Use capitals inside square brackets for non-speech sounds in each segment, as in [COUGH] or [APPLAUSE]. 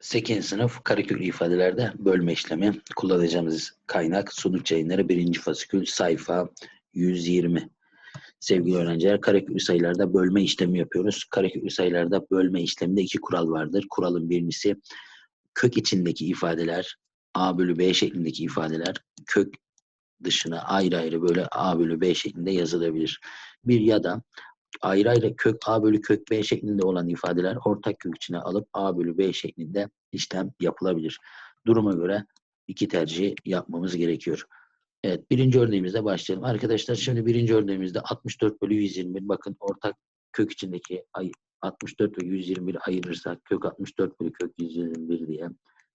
8. sınıf kareköklü ifadelerde bölme işlemi kullanacağımız kaynak sonuç yayınları 1. fasikül sayfa 120. Sevgili öğrenciler kareköklü sayılarda bölme işlemi yapıyoruz. Kareköklü sayılarda bölme işleminde iki kural vardır. Kuralın birincisi kök içindeki ifadeler a bölü b şeklindeki ifadeler kök dışına ayrı ayrı böyle a bölü b şeklinde yazılabilir. Bir ya da ayrı ayrı kök a bölü kök b şeklinde olan ifadeler ortak kök içine alıp a bölü b şeklinde işlem yapılabilir. Duruma göre iki tercih yapmamız gerekiyor. Evet birinci örneğimizde başlayalım. Arkadaşlar şimdi birinci örneğimizde 64 bölü 121 bakın ortak kök içindeki ay 64 ve 121 ayırırsak kök 64 bölü kök 121 diye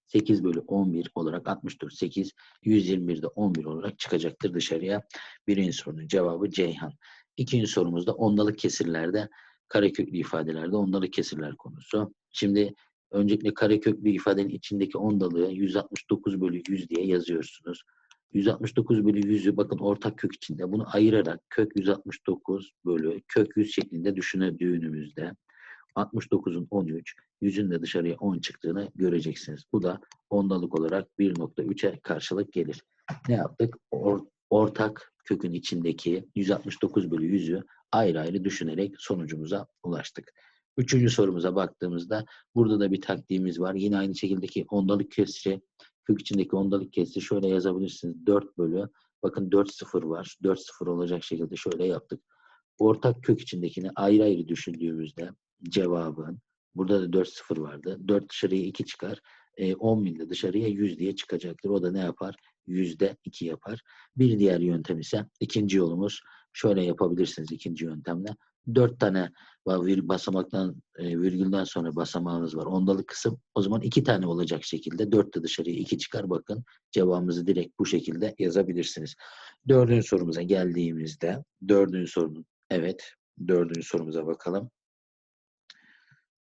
8 bölü 11 olarak 64 8 121 de 11 olarak çıkacaktır dışarıya. Birinci sorunun cevabı Ceyhan. İkinci sorumuzda ondalık kesirlerde kareköklü ifadelerde ondalık kesirler konusu. Şimdi öncelikle kareköklü ifadenin içindeki ondalığı 169 bölü 100 diye yazıyorsunuz. 169 bölü 100'ü bakın ortak kök içinde bunu ayırarak kök 169 bölü kök 100 şeklinde düşündüğünüzde 69'un 13, 100'ün de dışarıya 10 çıktığını göreceksiniz. Bu da ondalık olarak 1.3'e karşılık gelir. Ne yaptık? Or ortak kökün içindeki 169 bölü 100'ü ayrı ayrı düşünerek sonucumuza ulaştık. Üçüncü sorumuza baktığımızda burada da bir taktiğimiz var. Yine aynı şekildeki ondalık kesri, kök içindeki ondalık kesri şöyle yazabilirsiniz. 4 bölü, bakın 4 sıfır var. 4 sıfır olacak şekilde şöyle yaptık. Ortak kök içindekini ayrı ayrı düşündüğümüzde cevabın, burada da 4 sıfır vardı. 4 dışarıya 2 çıkar. E, 10 bin de dışarıya 100 diye çıkacaktır. O da ne yapar? Yüzde iki yapar. Bir diğer yöntem ise ikinci yolumuz şöyle yapabilirsiniz ikinci yöntemle. Dört tane basamaktan e, virgülden sonra basamağınız var. Ondalık kısım o zaman iki tane olacak şekilde dört de dışarıya iki çıkar. Bakın cevabımızı direkt bu şekilde yazabilirsiniz. Dördüncü sorumuza geldiğimizde dördüncü sorunun evet dördüncü sorumuza bakalım.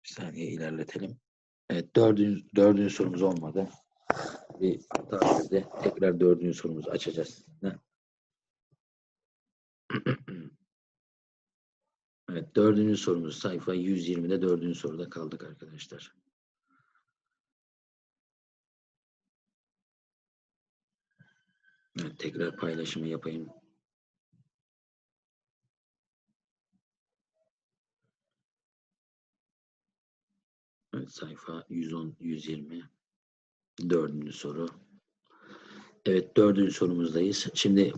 Bir saniye ilerletelim. Evet dördüncü, dördüncü sorumuz olmadı bir takdirde tekrar dördüncü sorumuzu açacağız. [CLEARS THROAT] evet, dördüncü sorumuz sayfa 120'de dördüncü soruda kaldık arkadaşlar. Evet, tekrar paylaşımı yapayım. Evet, sayfa 110, 120. Dördüncü soru. Evet dördüncü sorumuzdayız. Şimdi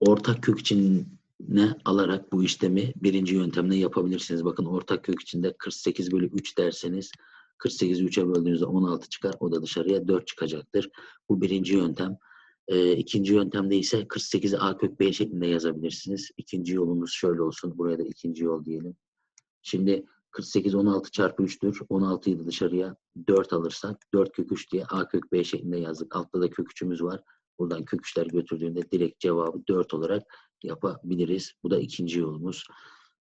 ortak kök içine alarak bu işlemi birinci yöntemle yapabilirsiniz. Bakın ortak kök içinde 48 bölü 3 derseniz 48'i 3'e böldüğünüzde 16 çıkar. O da dışarıya 4 çıkacaktır. Bu birinci yöntem. Ee, ikinci yöntemde ise 48'i a kök b şeklinde yazabilirsiniz. İkinci yolumuz şöyle olsun. Buraya da ikinci yol diyelim. Şimdi 48 16 çarpı 3'tür. 16'yı da dışarıya 4 alırsak 4 kök 3 diye a kök b şeklinde yazdık. Altta da kök 3'ümüz var. Buradan kök 3'ler götürdüğünde direkt cevabı 4 olarak yapabiliriz. Bu da ikinci yolumuz.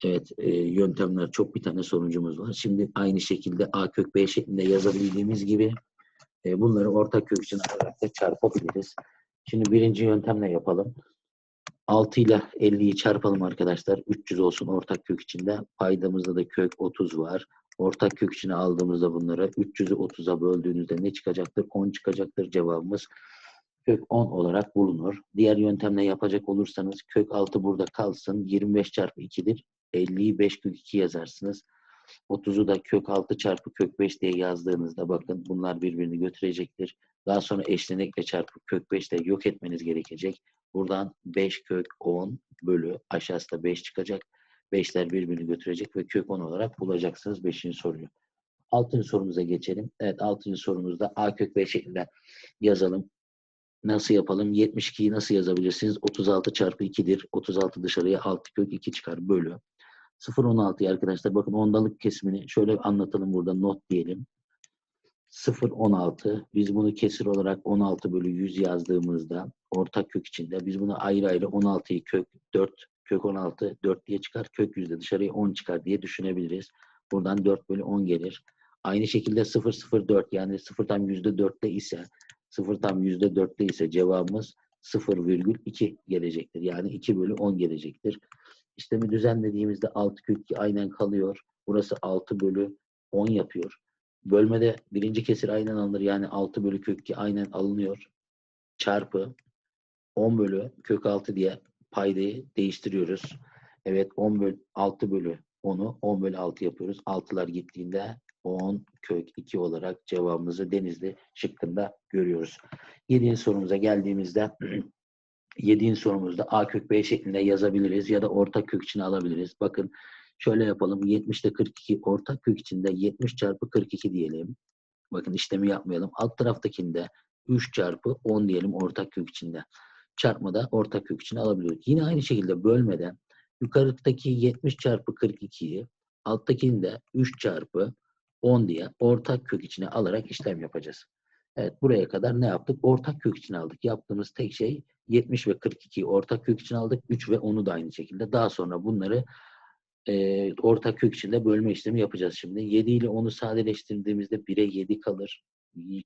Evet e, yöntemler çok bir tane sonucumuz var. Şimdi aynı şekilde a kök b şeklinde yazabildiğimiz gibi e, bunları ortak kök için alarak da çarpabiliriz. Şimdi birinci yöntemle yapalım. 6 ile 50'yi çarpalım arkadaşlar. 300 olsun ortak kök içinde. Paydamızda da kök 30 var. Ortak kök içine aldığımızda bunları 300'ü 30'a böldüğünüzde ne çıkacaktır? 10 çıkacaktır. Cevabımız kök 10 olarak bulunur. Diğer yöntemle yapacak olursanız kök 6 burada kalsın. 25 çarpı 2'dir. 50'yi 5 kök 2 yazarsınız. 30'u da kök 6 çarpı kök 5 diye yazdığınızda bakın bunlar birbirini götürecektir. Daha sonra eşlenekle çarpı kök 5 de yok etmeniz gerekecek. Buradan 5 kök 10 bölü aşağısı da 5 çıkacak. 5'ler birbirini götürecek ve kök 10 olarak bulacaksınız 5. soruyu. 6. sorumuza geçelim. Evet 6. sorumuzda a kök 5 şeklinde yazalım. Nasıl yapalım? 72'yi nasıl yazabilirsiniz? 36 çarpı 2'dir. 36 dışarıya 6 kök 2 çıkar bölü. 0-16'yı arkadaşlar bakın ondalık kesimini şöyle anlatalım burada not diyelim. 0-16 biz bunu kesir olarak 16 bölü 100 yazdığımızda ortak kök içinde biz bunu ayrı ayrı 16'yı kök 4 kök 16 4 diye çıkar kök yüzde dışarıya 10 çıkar diye düşünebiliriz. Buradan 4 bölü 10 gelir. Aynı şekilde 0 0 4 yani 0 tam yüzde 4'te ise 0 tam yüzde 4'te ise cevabımız 0,2 gelecektir. Yani 2 bölü 10 gelecektir. İşlemi düzenlediğimizde 6 kök 2 aynen kalıyor. Burası 6 bölü 10 yapıyor. Bölmede birinci kesir aynen alınır. Yani 6 bölü kök 2 aynen alınıyor. Çarpı 10 bölü kök 6 diye paydayı değiştiriyoruz. Evet 10 bölü 6 bölü 10'u 10 bölü 6 yapıyoruz. 6'lar gittiğinde 10 kök 2 olarak cevabımızı Denizli şıkkında görüyoruz. 7. sorumuza geldiğimizde [CLEARS THROAT] 7. sorumuzda a kök b şeklinde yazabiliriz ya da ortak kök içine alabiliriz. Bakın şöyle yapalım. 70'te 42 ortak kök içinde 70 çarpı 42 diyelim. Bakın işlemi yapmayalım. Alt taraftakinde 3 çarpı 10 diyelim ortak kök içinde. Çarpmada ortak kök içine alabiliyoruz. Yine aynı şekilde bölmeden yukarıdaki 70 çarpı 42'yi alttakini de 3 çarpı 10 diye ortak kök içine alarak işlem yapacağız. Evet buraya kadar ne yaptık? Ortak kök içine aldık. Yaptığımız tek şey 70 ve 42'yi ortak kök içine aldık. 3 ve 10'u da aynı şekilde. Daha sonra bunları e, ortak kök içinde bölme işlemi yapacağız şimdi. 7 ile 10'u sadeleştirdiğimizde 1'e 7 kalır.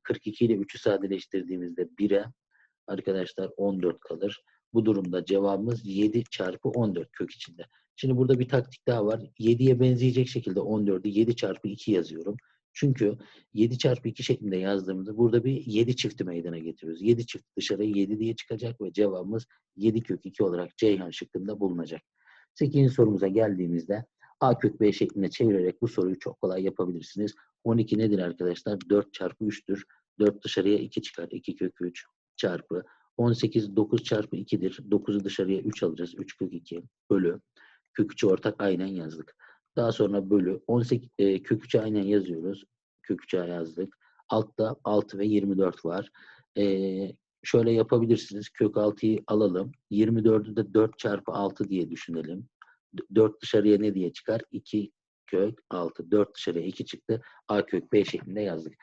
42 ile 3'ü sadeleştirdiğimizde 1'e arkadaşlar 14 kalır. Bu durumda cevabımız 7 çarpı 14 kök içinde. Şimdi burada bir taktik daha var. 7'ye benzeyecek şekilde 14'ü 7 çarpı 2 yazıyorum. Çünkü 7 çarpı 2 şeklinde yazdığımızda burada bir 7 çifti meydana getiriyoruz. 7 çift dışarıya 7 diye çıkacak ve cevabımız 7 kök 2 olarak Ceyhan şıkkında bulunacak. 8. sorumuza geldiğimizde A kök B şeklinde çevirerek bu soruyu çok kolay yapabilirsiniz. 12 nedir arkadaşlar? 4 çarpı 3'tür. 4 dışarıya 2 çıkar. 2 kök 3 çarpı 18 9 çarpı 2'dir. 9'u dışarıya 3 alacağız. 3 kök 2 bölü kök 3'ü ortak aynen yazdık. Daha sonra bölü 18 e, kök 3'ü aynen yazıyoruz. Kök 3'ü yazdık. Altta 6 ve 24 var. E, şöyle yapabilirsiniz. Kök 6'yı alalım. 24'ü de 4 çarpı 6 diye düşünelim. 4 dışarıya ne diye çıkar? 2 kök 6. 4 dışarıya 2 çıktı. A kök B şeklinde yazdık.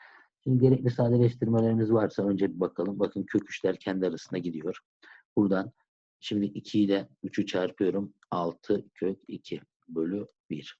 Şimdi gerekli sadeleştirmelerimiz varsa önce bir bakalım. Bakın kök 3'ler kendi arasında gidiyor. Buradan şimdi 2 ile 3'ü çarpıyorum. 6 kök 2 bölü 1.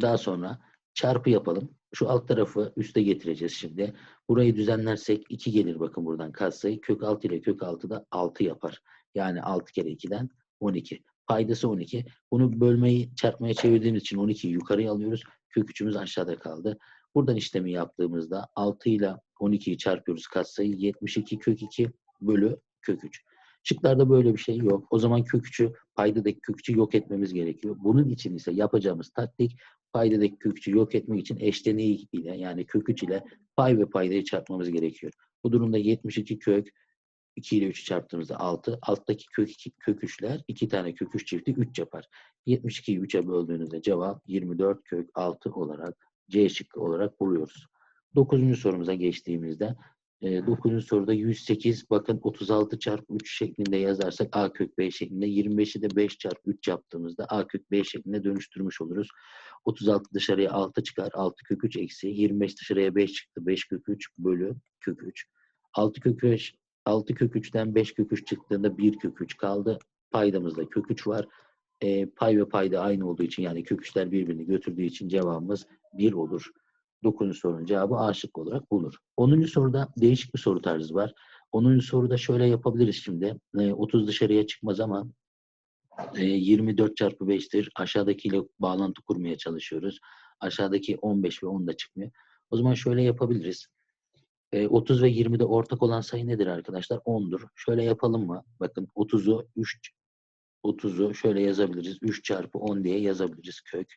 Daha sonra çarpı yapalım. Şu alt tarafı üste getireceğiz şimdi. Burayı düzenlersek 2 gelir bakın buradan katsayı. Kök 6 ile kök 6 da 6 yapar. Yani 6 kere 2'den 12. Paydası 12. Bunu bölmeyi çarpmaya çevirdiğimiz için 12'yi yukarıya alıyoruz. Kök 3'ümüz aşağıda kaldı. Buradan işlemi yaptığımızda 6 ile 12'yi çarpıyoruz katsayı 72 kök 2 bölü kök 3. Şıklarda böyle bir şey yok. O zaman kök 3'ü paydadaki kök 3'ü yok etmemiz gerekiyor. Bunun için ise yapacağımız taktik paydadaki kök 3'ü yok etmek için eşleniği ile yani kök 3 ile pay ve paydayı çarpmamız gerekiyor. Bu durumda 72 kök 2 ile 3'ü çarptığımızda 6. Alttaki kök 2 kök 3'ler 2 tane kök 3 çifti 3 yapar. 72'yi 3'e böldüğünüzde cevap 24 kök 6 olarak C şıkkı olarak buluyoruz. 9. sorumuza geçtiğimizde 9. soruda 108 bakın 36 çarpı 3 şeklinde yazarsak A kök B şeklinde 25'i de 5 çarpı 3 yaptığımızda A kök B şeklinde dönüştürmüş oluruz. 36 dışarıya 6 çıkar. 6 kök 3 eksi 25 dışarıya 5 çıktı. 5 kök 3 bölü kök 3. 6 kök 3 6 kök 3'ten 5 kök 3 çıktığında 1 kök 3 kaldı. Paydamızda kök 3 var. E, pay ve payda aynı olduğu için yani kök 3'ler birbirini götürdüğü için cevabımız 1 olur. 9. sorunun cevabı A şıkkı olarak bulunur. 10. soruda değişik bir soru tarzı var. 10. soruda şöyle yapabiliriz şimdi. E, 30 dışarıya çıkmaz ama e, 24 çarpı 5'tir. Aşağıdakiyle bağlantı kurmaya çalışıyoruz. Aşağıdaki 15 ve 10 da çıkmıyor. O zaman şöyle yapabiliriz. E, 30 ve 20'de ortak olan sayı nedir arkadaşlar? 10'dur. Şöyle yapalım mı? Bakın 30'u 3 30'u şöyle yazabiliriz. 3 çarpı 10 diye yazabiliriz kök.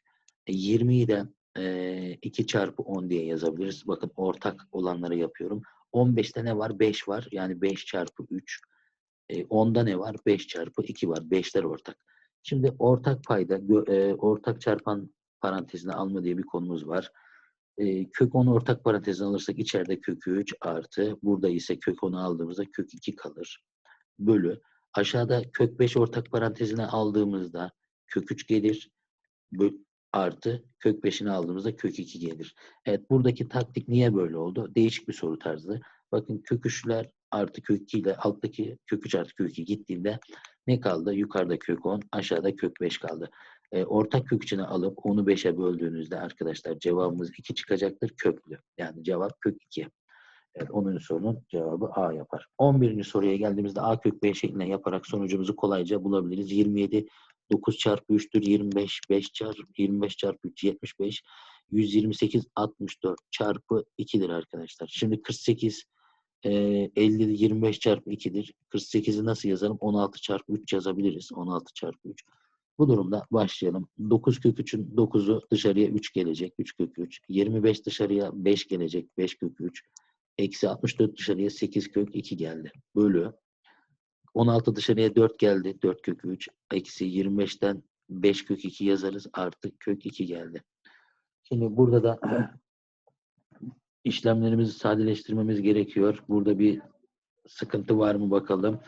E, 20'yi de e, 2 çarpı 10 diye yazabiliriz. Bakın ortak olanları yapıyorum. 15'te ne var? 5 var. Yani 5 çarpı 3. E, 10'da ne var? 5 çarpı 2 var. 5'ler ortak. Şimdi ortak payda e, ortak çarpan parantezine alma diye bir konumuz var. E, kök 10 ortak parantezine alırsak içeride kök 3 artı burada ise kök 10'u aldığımızda kök 2 kalır. Bölü aşağıda kök 5 ortak parantezine aldığımızda kök 3 gelir. Artı kök 5'ini aldığımızda kök 2 gelir. Evet buradaki taktik niye böyle oldu? Değişik bir soru tarzı. Bakın kök 3'ler artı kök 2 ile alttaki kök 3 artı kök 2 gittiğinde ne kaldı? Yukarıda kök 10, aşağıda kök 5 kaldı. E, ortak kök içine alıp onu 5'e böldüğünüzde arkadaşlar cevabımız 2 çıkacaktır köklü. Yani cevap kök 2. Evet, 10. sorunun cevabı A yapar. 11. soruya geldiğimizde A kök B şeklinde yaparak sonucumuzu kolayca bulabiliriz. 27 9 çarpı 3'tür 25, 5 çarpı 25 çarpı 3 75. 128 64 çarpı 2'dir arkadaşlar. Şimdi 48 e, 50 25 çarpı 2'dir. 48'i nasıl yazalım? 16 çarpı 3 yazabiliriz. 16 çarpı 3. Bu durumda başlayalım. 9 kök 3'ün 9'u dışarıya 3 gelecek. 3 kök 3. 25 dışarıya 5 gelecek. 5 kök 3. Eksi 64 dışarıya 8 kök 2 geldi. Bölü. 16 dışarıya 4 geldi. 4 kök 3. Eksi 25'ten 5 kök 2 yazarız. Artı kök 2 geldi. Şimdi burada da [CLEARS THROAT] işlemlerimizi sadeleştirmemiz gerekiyor. Burada bir sıkıntı var mı bakalım.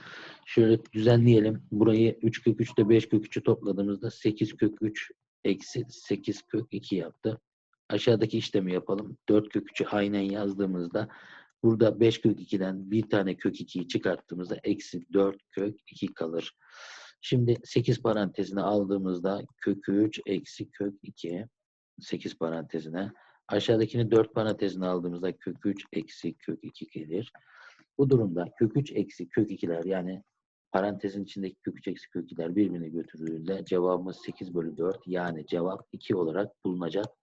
Şöyle düzenleyelim. Burayı 3 kök 3 ile 5 kök 3'ü topladığımızda 8 kök 3 eksi 8 kök 2 yaptı. Aşağıdaki işlemi yapalım. 4 kök 3'ü aynen yazdığımızda burada 5 kök 2'den bir tane kök 2'yi çıkarttığımızda eksi 4 kök 2 kalır. Şimdi 8 parantezine aldığımızda kök 3 eksi kök 2 8 parantezine aşağıdakini 4 parantezine aldığımızda kök 3 eksi kök 2 gelir. Bu durumda kök 3 eksi kök 2'ler yani parantezin içindeki kök 3 eksi kök 2'ler birbirine götürüldüğünde cevabımız 8 bölü 4 yani cevap 2 olarak bulunacak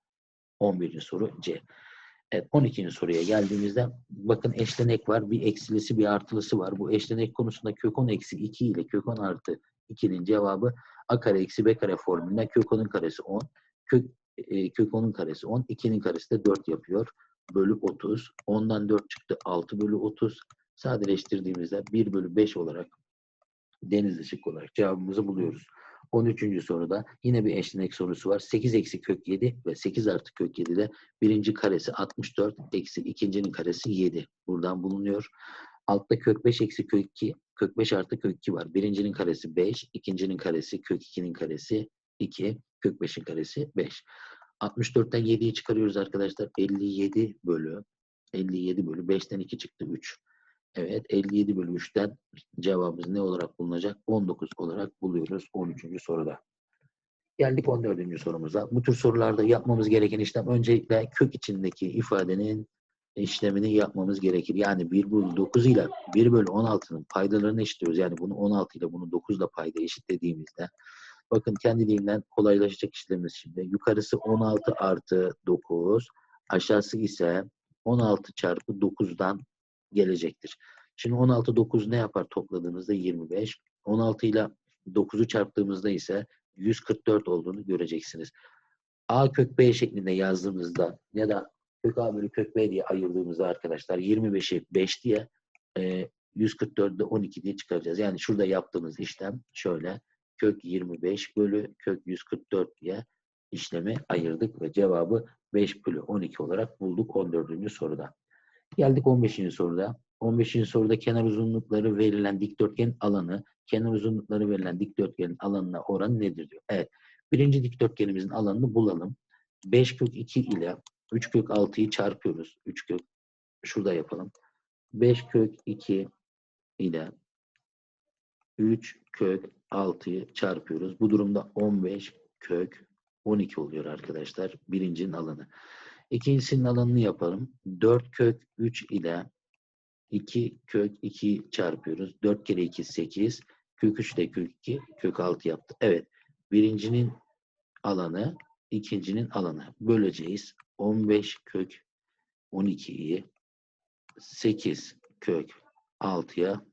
11. soru C. Evet 12. soruya geldiğimizde bakın eşlenek var. Bir eksilisi bir artılısı var. Bu eşlenek konusunda kök 10 eksi 2 ile kök 10 artı 2'nin cevabı a kare eksi b kare formülünden kök 10'un karesi 10. Kök, e, kök 10'un karesi 10. 2'nin karesi de 4 yapıyor. Bölü 30. 10'dan 4 çıktı. 6 bölü 30. Sadeleştirdiğimizde 1 bölü 5 olarak denizli şık olarak cevabımızı buluyoruz. 13. soruda yine bir eşlenek sorusu var. 8 eksi kök 7 ve 8 artı kök 7 de birinci karesi 64 eksi ikincinin karesi 7. Buradan bulunuyor. Altta kök 5 eksi kök 2, kök 5 artı kök 2 var. Birincinin karesi 5, ikincinin karesi kök 2'nin karesi 2, kök 5'in karesi 5. 64'ten 7'yi çıkarıyoruz arkadaşlar. 57 bölü 57 bölü 5'ten 2 çıktı 3. Evet 57 bölü 3'ten cevabımız ne olarak bulunacak? 19 olarak buluyoruz 13. soruda. Geldik 14. sorumuza. Bu tür sorularda yapmamız gereken işlem öncelikle kök içindeki ifadenin işlemini yapmamız gerekir. Yani 1 bölü 9 ile 1 bölü 16'nın paydalarını eşitliyoruz. Yani bunu 16 ile bunu 9 ile payda eşitlediğimizde bakın kendiliğinden kolaylaşacak işlemimiz şimdi. Yukarısı 16 artı 9 aşağısı ise 16 çarpı 9'dan gelecektir. Şimdi 16 9 ne yapar topladığımızda 25. 16 ile 9'u çarptığımızda ise 144 olduğunu göreceksiniz. A kök B şeklinde yazdığımızda ya da kök A bölü kök B diye ayırdığımızda arkadaşlar 25'i 5 diye e, 144'ü de 12 diye çıkaracağız. Yani şurada yaptığımız işlem şöyle kök 25 bölü kök 144 diye işlemi ayırdık ve cevabı 5 bölü 12 olarak bulduk 14. soruda. Geldik 15. soruda. 15. soruda kenar uzunlukları verilen dikdörtgenin alanı, kenar uzunlukları verilen dikdörtgenin alanına oranı nedir diyor. Evet. Birinci dikdörtgenimizin alanını bulalım. 5 kök 2 ile 3 kök 6'yı çarpıyoruz. 3 kök şurada yapalım. 5 kök 2 ile 3 kök 6'yı çarpıyoruz. Bu durumda 15 kök 12 oluyor arkadaşlar. Birincinin alanı. İkincisinin alanını yapalım. 4 kök 3 ile 2 kök 2 çarpıyoruz. 4 kere 2 8. Kök 3 de kök 2 kök 6 yaptı. Evet. Birincinin alanı ikincinin alanı. Böleceğiz. 15 kök 12'yi 8 kök 6'ya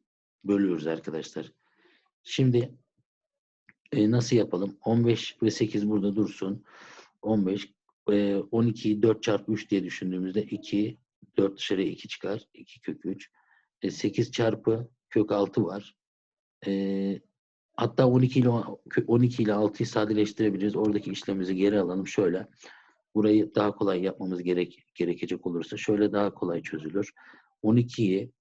bölüyoruz arkadaşlar. Şimdi e, nasıl yapalım? 15 ve 8 burada dursun. 15 e, 12'yi 4 çarpı 3 diye düşündüğümüzde 2 4 dışarıya 2 çıkar. 2 kök 3. E, 8 çarpı kök 6 var. Hatta 12 ile 12 ile 6'yı sadeleştirebiliriz. Oradaki işlemimizi geri alalım. Şöyle. Burayı daha kolay yapmamız gerek, gerekecek olursa şöyle daha kolay çözülür. 12'yi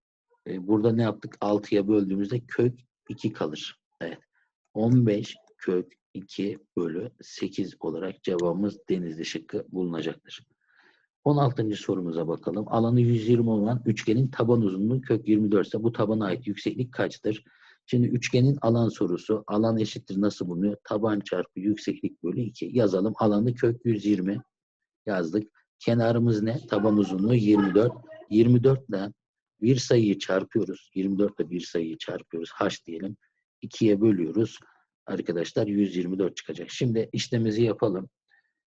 e, burada ne yaptık? 6'ya böldüğümüzde kök 2 kalır. Evet. 15 kök 2 bölü 8 olarak cevabımız denizli şıkkı bulunacaktır. 16. sorumuza bakalım. Alanı 120 olan üçgenin taban uzunluğu kök 24 ise bu tabana ait yükseklik kaçtır? Şimdi üçgenin alan sorusu. Alan eşittir nasıl bulunuyor? Taban çarpı yükseklik bölü 2. Yazalım. Alanı kök 120 yazdık. Kenarımız ne? Taban uzunluğu 24. 24 ile bir sayıyı çarpıyoruz. 24 ile bir sayıyı çarpıyoruz. H diyelim. 2'ye bölüyoruz. Arkadaşlar 124 çıkacak. Şimdi işlemimizi yapalım.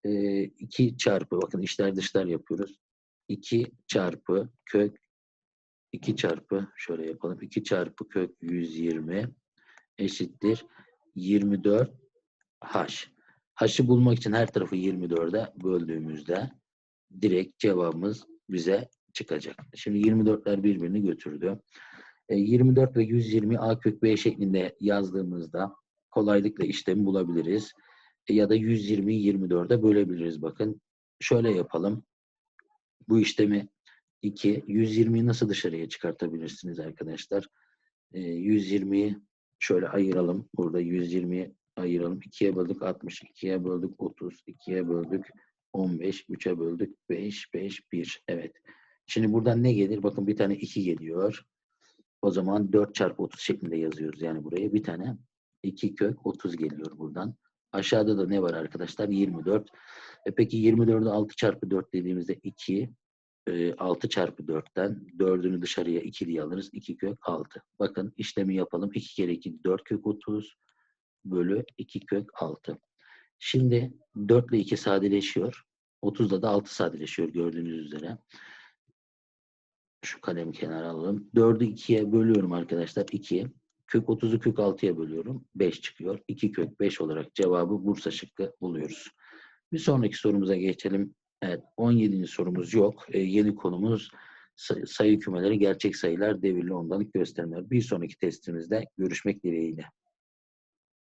e, 2 çarpı bakın içler dışlar yapıyoruz. 2 çarpı kök 2 çarpı şöyle yapalım. 2 çarpı kök 120 eşittir 24 h. H'ı bulmak için her tarafı 24'e böldüğümüzde direkt cevabımız bize çıkacak. Şimdi 24'ler birbirini götürdü. E, 24 ve 120 a kök b şeklinde yazdığımızda kolaylıkla işlemi bulabiliriz. E, ya da 120'yi 24'e bölebiliriz. Bakın şöyle yapalım. Bu işlemi 2, 120'yi nasıl dışarıya çıkartabilirsiniz arkadaşlar? E, 120'yi şöyle ayıralım. Burada 120'yi ayıralım. 2'ye böldük 60, 2'ye böldük 30, 2'ye böldük 15, 3'e böldük 5, 5, 1. Evet. Şimdi buradan ne gelir? Bakın bir tane 2 geliyor. O zaman 4 çarpı 30 şeklinde yazıyoruz. Yani buraya bir tane 2 kök 30 geliyor buradan. Aşağıda da ne var arkadaşlar? 24. E peki 24'ü 6 çarpı 4 dediğimizde 2, 6 çarpı 4'ten 4'ünü dışarıya 2 diye alırız. 2 kök 6. Bakın işlemi yapalım. 2 kere 2 4 kök 30 bölü 2 kök 6. Şimdi 4 ile 2 sadeleşiyor. 30'da da 6 sadeleşiyor gördüğünüz üzere. Şu kalemi kenara alalım. 4'ü 2'ye bölüyorum arkadaşlar. 2. Kök 30'u kök 6'ya bölüyorum. 5 çıkıyor. 2 kök 5 olarak cevabı Bursa şıkkı buluyoruz. Bir sonraki sorumuza geçelim. Evet 17. sorumuz yok. Ee, yeni konumuz say- sayı kümeleri gerçek sayılar devirli ondalık göstermeler. Bir sonraki testimizde görüşmek dileğiyle.